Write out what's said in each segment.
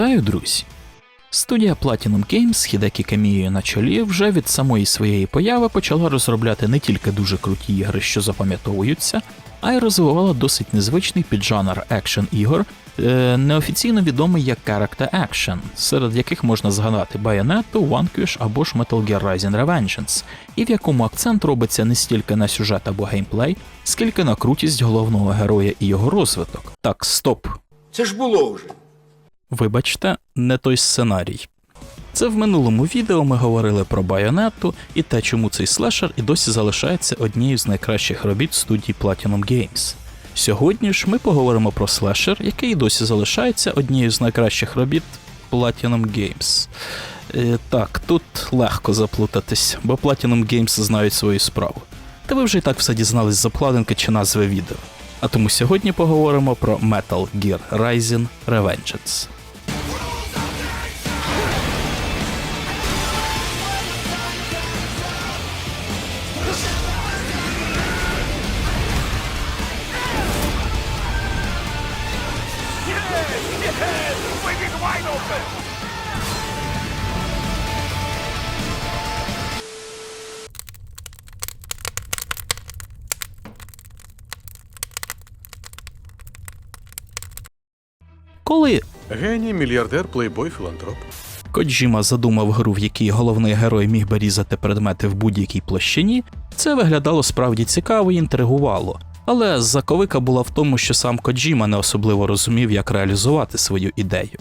Вітаю, друзі! Студія Platinum Games Хідекі Камією на чолі вже від самої своєї появи почала розробляти не тільки дуже круті ігри, що запам'ятовуються, а й розвивала досить незвичний піджанр екшен ігор, е, неофіційно відомий як Character Action, серед яких можна згадати Bayonetta, Vanquish або ж Metal Gear Rising Revengeance, і в якому акцент робиться не стільки на сюжет або геймплей, скільки на крутість головного героя і його розвиток. Так, стоп. Це ж було вже. Вибачте, не той сценарій. Це в минулому відео ми говорили про байонету і те, чому цей слешер і досі залишається однією з найкращих робіт студії Platinum Games. Сьогодні ж ми поговоримо про слешер, який і досі залишається однією з найкращих робіт Platinum Games. Е, так, тут легко заплутатись, бо Platinum Games знають свою справу. Та ви вже і так все дізнались з обкладинки чи назви відео. А тому сьогодні поговоримо про Metal Gear Rising Revengeance. Коли Геній, мільярдер, плейбой, філантроп. Коджіма задумав гру, в якій головний герой міг би різати предмети в будь-якій площині, це виглядало справді цікаво і інтригувало. Але заковика була в тому, що сам Коджіма не особливо розумів, як реалізувати свою ідею.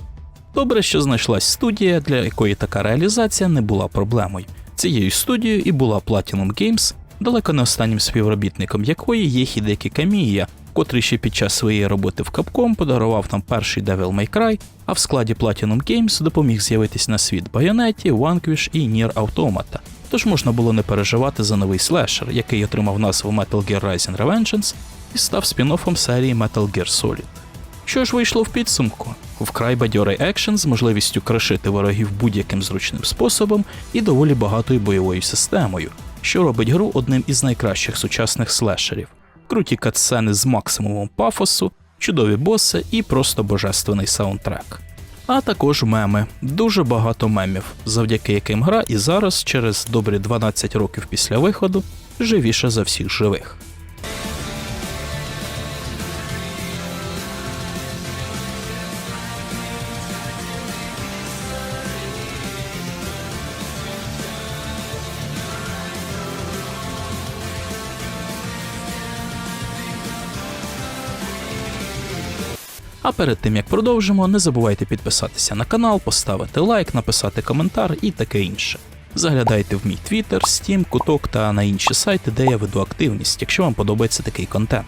Добре, що знайшлась студія, для якої така реалізація не була проблемою. Цією студією і була Platinum Games, далеко не останнім співробітником якої є Хідекі Камія, котрий ще під час своєї роботи в Capcom подарував нам перший Devil May Cry, а в складі Platinum Games допоміг з'явитись на світ Bayonetta, Vanquish і Nier Automata. Тож можна було не переживати за новий слешер, який отримав назву Metal Gear Rising Revengeance і став спін-оффом серії Metal Gear Solid. Що ж вийшло в підсумку? Вкрай бадьорий екшен з можливістю кришити ворогів будь-яким зручним способом і доволі багатою бойовою системою, що робить гру одним із найкращих сучасних слешерів. Круті катсцени з максимумом пафосу, чудові боси і просто божественний саундтрек. А також меми, дуже багато мемів, завдяки яким гра і зараз, через добрі 12 років після виходу, живіша за всіх живих. А перед тим як продовжимо, не забувайте підписатися на канал, поставити лайк, написати коментар і таке інше. Заглядайте в мій Twitter, Steam, куток та на інші сайти, де я веду активність, якщо вам подобається такий контент.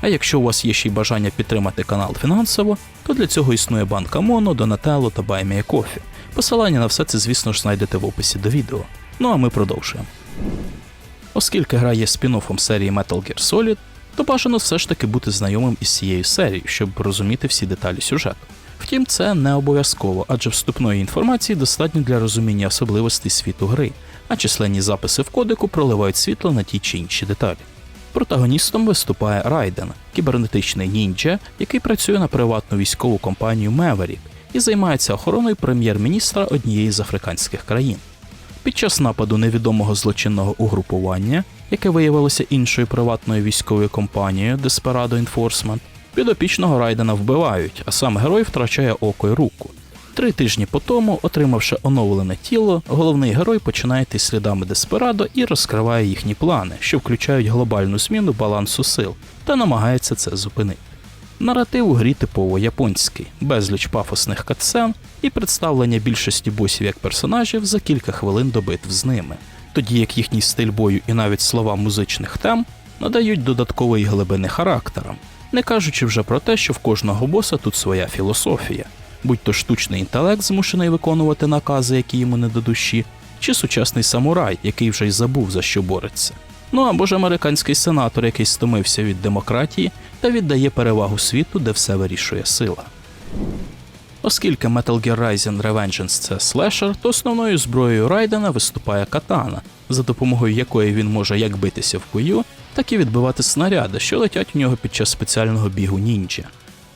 А якщо у вас є ще й бажання підтримати канал фінансово, то для цього існує банка Mono, Donatello та BuyMeACoffee. Посилання на все це, звісно ж, знайдете в описі до відео. Ну а ми продовжуємо. Оскільки гра є спін-оффом серії Metal Gear Solid, то бажано все ж таки бути знайомим із цією серією, щоб розуміти всі деталі сюжету. Втім, це не обов'язково, адже вступної інформації достатньо для розуміння особливостей світу гри, а численні записи в кодеку проливають світло на ті чи інші деталі. Протагоністом виступає Райден, кібернетичний ніндзя, який працює на приватну військову компанію Maverick і займається охороною прем'єр-міністра однієї з африканських країн. Під час нападу невідомого злочинного угрупування, яке виявилося іншою приватною військовою компанією Desperado Enforcement, підопічного Райдена вбивають, а сам герой втрачає око й руку. Три тижні по тому, отримавши оновлене тіло, головний герой починає йти слідами Деспирадо і розкриває їхні плани, що включають глобальну зміну балансу сил, та намагається це зупинити. Наратив у грі типово японський, безліч пафосних катсцен і представлення більшості босів як персонажів за кілька хвилин до битв з ними, тоді як їхній стиль бою і навіть слова музичних тем надають додаткової глибини характерам, не кажучи вже про те, що в кожного боса тут своя філософія, будь то штучний інтелект, змушений виконувати накази, які йому не до душі, чи сучасний самурай, який вже й забув за що бореться. Ну або ж американський сенатор, який стомився від демократії та віддає перевагу світу, де все вирішує сила. Оскільки Metal Gear Rising Revengeance це слешер, то основною зброєю Райдена виступає катана, за допомогою якої він може як битися в бою, так і відбивати снаряди, що летять у нього під час спеціального бігу ніндзя.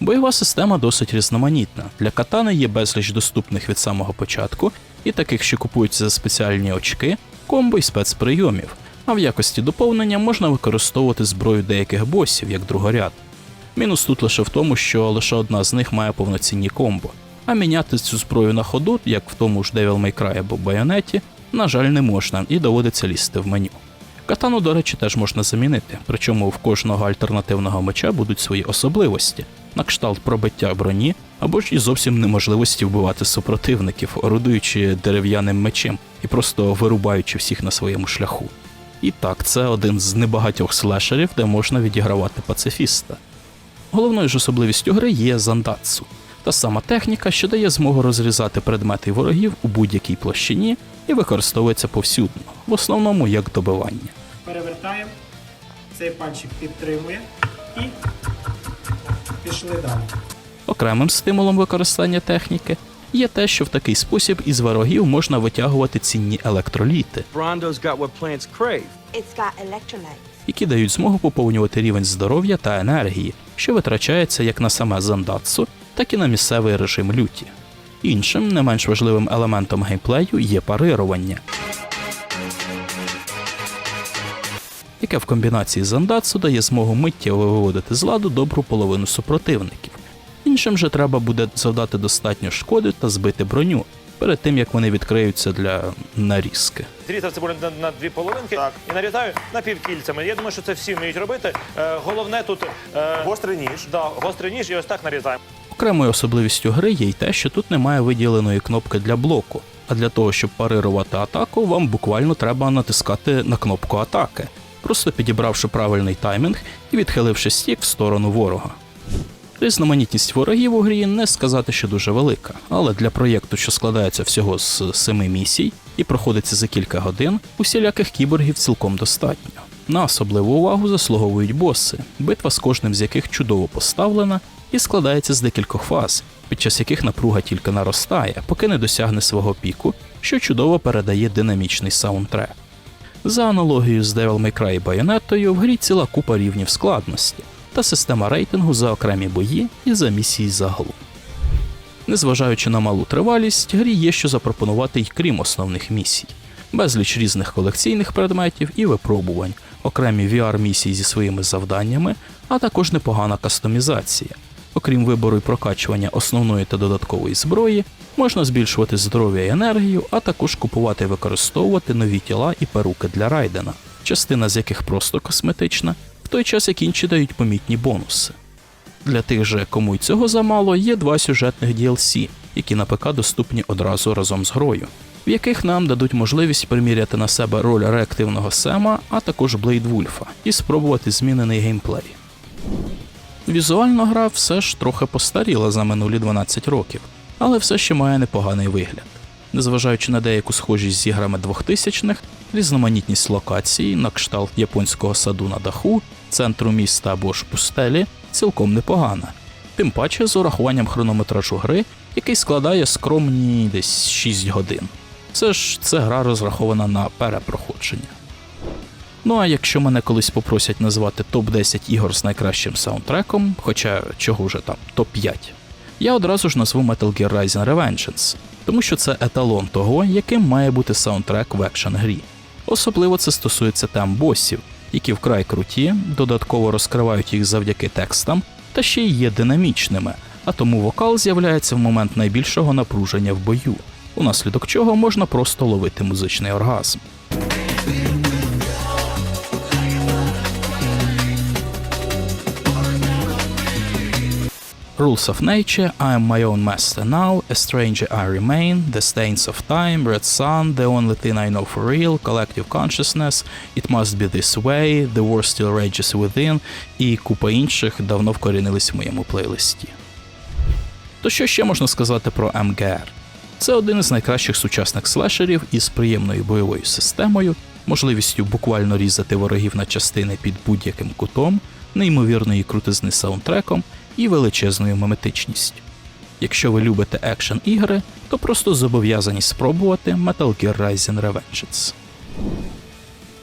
Бойова система досить різноманітна. Для катани є безліч доступних від самого початку, і таких, що купуються за спеціальні очки, комбо і спецприйомів. А в якості доповнення можна використовувати зброю деяких босів як другоряд. Мінус тут лише в тому, що лише одна з них має повноцінні комбо, а міняти цю зброю на ходу, як в тому ж Devil May Cry або Байонеті, на жаль, не можна і доводиться лізти в меню. Катану, до речі, теж можна замінити, причому в кожного альтернативного меча будуть свої особливості, на кшталт пробиття броні або ж і зовсім неможливості вбивати супротивників, орудуючи дерев'яним мечем і просто вирубаючи всіх на своєму шляху. І так, це один з небагатьох слешерів, де можна відігравати пацифіста. Головною ж особливістю гри є зандатсу, та сама техніка, що дає змогу розрізати предмети ворогів у будь-якій площині і використовується повсюдно, в основному як добивання. перевертаємо, цей пальчик підтримує і пішли далі. Окремим стимулом використання техніки є те, що в такий спосіб із ворогів можна витягувати цінні електроліти, які дають змогу поповнювати рівень здоров'я та енергії, що витрачається як на саме зандатсу, так і на місцевий режим люті. Іншим, не менш важливим елементом геймплею є парирування, яке в комбінації з зандатсу дає змогу миттєво виводити з ладу добру половину супротивників. Іншим же треба буде завдати достатньо шкоди та збити броню перед тим як вони відкриються для нарізки. Зрізав цибулю на, на дві половинки і нарізаю напівкільцями. Я думаю, що це всі вміють робити. Е, головне тут е, Гострий ніж. да, гострий ніж і ось так нарізаємо. Окремою особливістю гри є й те, що тут немає виділеної кнопки для блоку, а для того, щоб парирувати атаку, вам буквально треба натискати на кнопку атаки, просто підібравши правильний таймінг і відхиливши стік в сторону ворога. Різноманітність ворогів у грі не сказати, що дуже велика, але для проєкту, що складається всього з семи місій і проходиться за кілька годин, усіляких кіборгів цілком достатньо. На особливу увагу заслуговують боси, битва з кожним з яких чудово поставлена і складається з декількох фаз, під час яких напруга тільки наростає, поки не досягне свого піку, що чудово передає динамічний саундтрек. За аналогією з Devil May Cry і Байонетою, в грі ціла купа рівнів складності та система рейтингу за окремі бої і за місії загалом. Незважаючи на малу тривалість, грі є що запропонувати й крім основних місій, безліч різних колекційних предметів і випробувань, окремі VR-місії зі своїми завданнями, а також непогана кастомізація. Окрім вибору і прокачування основної та додаткової зброї, можна збільшувати здоров'я і енергію, а також купувати і використовувати нові тіла і перуки для Райдена, частина з яких просто косметична, той час як інші дають помітні бонуси. Для тих же, кому й цього замало, є два сюжетних DLC, які на ПК доступні одразу разом з грою, в яких нам дадуть можливість приміряти на себе роль реактивного Сема, а також Блейд Вульфа, і спробувати змінений геймплей. Візуально гра все ж трохи постаріла за минулі 12 років, але все ще має непоганий вигляд. Незважаючи на деяку схожість з іграми 2000-х, різноманітність локацій, на кшталт японського саду на даху, центру міста або ж пустелі цілком непогана. Тим паче з урахуванням хронометражу гри, який складає скромні десь 6 годин. Це ж це гра розрахована на перепроходження. Ну а якщо мене колись попросять назвати топ-10 ігор з найкращим саундтреком, хоча чого вже там, топ-5, я одразу ж назву Metal Gear Rising Revengeance, тому що це еталон того, яким має бути саундтрек в екшен грі. Особливо це стосується тем босів, які вкрай круті, додатково розкривають їх завдяки текстам, та ще й є динамічними, а тому вокал з'являється в момент найбільшого напруження в бою, унаслідок чого можна просто ловити музичний оргазм. Rules of Nature, I am my own master now, A stranger I remain, The stains of time, Red Sun, The only thing I know for real, Collective consciousness, It must be this way, The war still rages within і купа інших давно вкорінились в моєму плейлисті. То що ще можна сказати про МГР? Це один із найкращих сучасних слешерів із приємною бойовою системою, можливістю буквально різати ворогів на частини під будь-яким кутом, неймовірної крутизни саундтреком і величезною меметичністю. Якщо ви любите екшен ігри, то просто зобов'язані спробувати Metal Gear Rising Revengeance.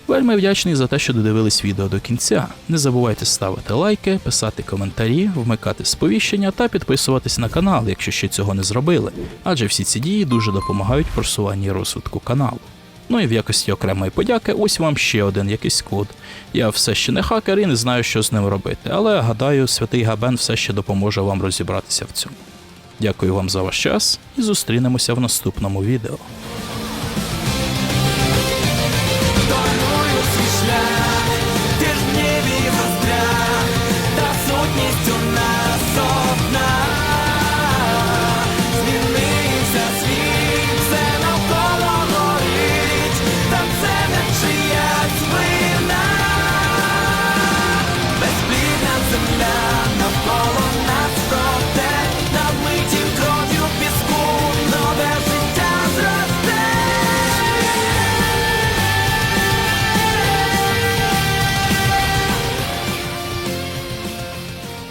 Вельми вдячний за те, що додивились відео до кінця. Не забувайте ставити лайки, писати коментарі, вмикати сповіщення та підписуватись на канал, якщо ще цього не зробили, адже всі ці дії дуже допомагають просуванні розвитку каналу. Ну і в якості окремої подяки, ось вам ще один якийсь код. Я все ще не хакер і не знаю, що з ним робити, але гадаю, святий Габен все ще допоможе вам розібратися в цьому. Дякую вам за ваш час і зустрінемося в наступному відео.